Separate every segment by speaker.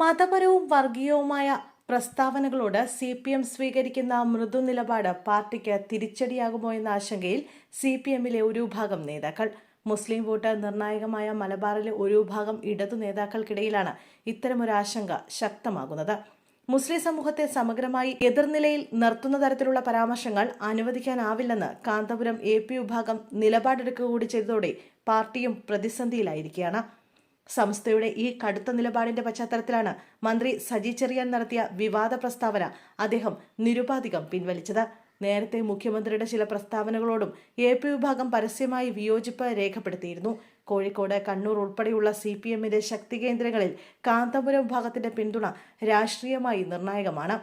Speaker 1: മതപരവും വർഗീയവുമായ പ്രസ്താവനകളോട് സി പി എം സ്വീകരിക്കുന്ന മൃദു നിലപാട് പാർട്ടിക്ക് തിരിച്ചടിയാകുമോ എന്ന ആശങ്കയിൽ സി പി എമ്മിലെ ഒരു വിഭാഗം നേതാക്കൾ. മുസ്ലിം വോട്ട് നിർണായകമായ മലബാറിലെ ഒരു വിഭാഗം ഇടതു നേതാക്കൾക്കിടയിലാണ് ഇത്തരമൊരു ആശങ്ക ശക്തമാകുന്നത്. മുസ്ലിം സമൂഹത്തെ സമഗ്രമായി എതിർനിലയിൽ നിർത്തുന്ന തരത്തിലുള്ള പരാമർശങ്ങൾ അനുവദിക്കാനാവില്ലെന്ന് കാന്തപുരം എ പി വിഭാഗം നിലപാടെടുക്കുക കൂടി ചെയ്തതോടെ പാർട്ടിയും പ്രതിസന്ധിയിലായിരിക്കുകയാണ്. സംസ്ഥയുടെ ഈ കടുത്ത നിലപാടിന്റെ പശ്ചാത്തലത്തിലാണ് മന്ത്രി സജി ചെറിയാൻ നടത്തിയ വിവാദ പ്രസ്താവന അദ്ദേഹം നിരുപാധികം പിൻവലിച്ചത്. നേരത്തെ മുഖ്യമന്ത്രിയുടെ ചില പ്രസ്താവനകളോടും എ പി വിഭാഗം പരസ്യമായി വിയോജിപ്പ് രേഖപ്പെടുത്തിയിരുന്നു. കോഴിക്കോട് കണ്ണൂർ ഉൾപ്പെടെയുള്ള സി പി എമ്മിന്റെ ശക്തി കേന്ദ്രങ്ങളിൽ കാന്തപുരം വിഭാഗത്തിന്റെ പിന്തുണ രാഷ്ട്രീയമായി നിർണായകമാണ്.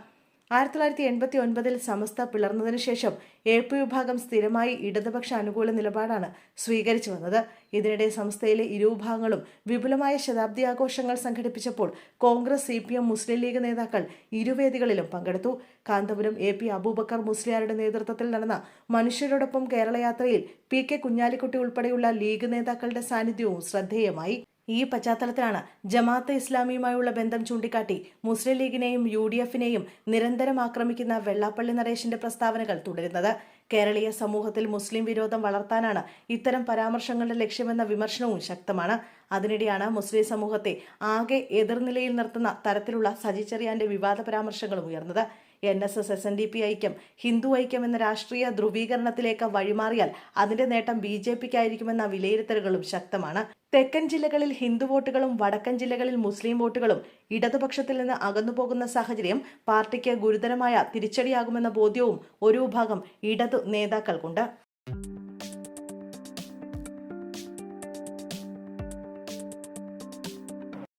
Speaker 1: ആയിരത്തി തൊള്ളായിരത്തി എൺപത്തി ഒൻപതിൽ സമസ്ത പിളർന്നതിനു ശേഷം എ പി വിഭാഗം സ്ഥിരമായി ഇടതുപക്ഷ അനുകൂല നിലപാടാണ് സ്വീകരിച്ചു വന്നത്. ഇതിനിടെ സംസ്ഥയിലെ ഇരുവിഭാഗങ്ങളും വിപുലമായ ശതാബ്ദി ആഘോഷങ്ങൾ സംഘടിപ്പിച്ചപ്പോൾ Congress C P M Muslim League നേതാക്കൾ ഇരുവേദികളിലും പങ്കെടുത്തു. കാന്തപുരം എ പി അബൂബക്കർ മുസ്ലിയാരുടെ നേതൃത്വത്തിൽ നടന്ന മനുഷ്യരോടൊപ്പം കേരളയാത്രയിൽ പി കെ കുഞ്ഞാലിക്കുട്ടി ഉൾപ്പെടെയുള്ള ലീഗ് നേതാക്കളുടെ സാന്നിധ്യവും ശ്രദ്ധേയമായി. ഈ പശ്ചാത്തലത്തിലാണ് ജമാഅത്ത് ഇസ്ലാമിയുമായുള്ള ബന്ധം ചൂണ്ടിക്കാട്ടി മുസ്ലിം ലീഗിനെയും യു ഡി എഫിനെയും നിരന്തരം ആക്രമിക്കുന്ന വെള്ളാപ്പള്ളി നരേഷിന്റെ പ്രസ്താവനകൾ തുടരുന്നത്. കേരളീയ സമൂഹത്തിൽ മുസ്ലിം വിരോധം വളർത്താനാണ് ഇത്തരം പരാമർശങ്ങളുടെ ലക്ഷ്യമെന്ന വിമർശനവും ശക്തമാണ്. അതിനിടെയാണ് മുസ്ലിം സമൂഹത്തെ ആകെ എതിർനിലയിൽ നിർത്തുന്ന തരത്തിലുള്ള സജി ചെറിയാന്റെ വിവാദ പരാമർശങ്ങളും ഉയർന്നത്. N S S S N D P ഐക്യം ഹിന്ദു ഐക്യം എന്ന രാഷ്ട്രീയ ധ്രുവീകരണത്തിലേക്ക് വഴിമാറിയാൽ അതിന്റെ നേട്ടം ബി ജെ പിക്കായിരിക്കുമെന്ന വിലയിരുത്തലുകളും ശക്തമാണ്. തെക്കൻ ജില്ലകളിൽ ഹിന്ദു വോട്ടുകളും വടക്കൻ ജില്ലകളിൽ മുസ്ലിം വോട്ടുകളും ഇടതുപക്ഷത്തിൽ നിന്ന് അകന്നുപോകുന്ന സാഹചര്യം പാർട്ടിക്ക് ഗുരുതരമായ തിരിച്ചടിയാകുമെന്ന ബോധ്യവും ഒരു വിഭാഗം ഇടതു നേതാക്കൾക്കുണ്ട്.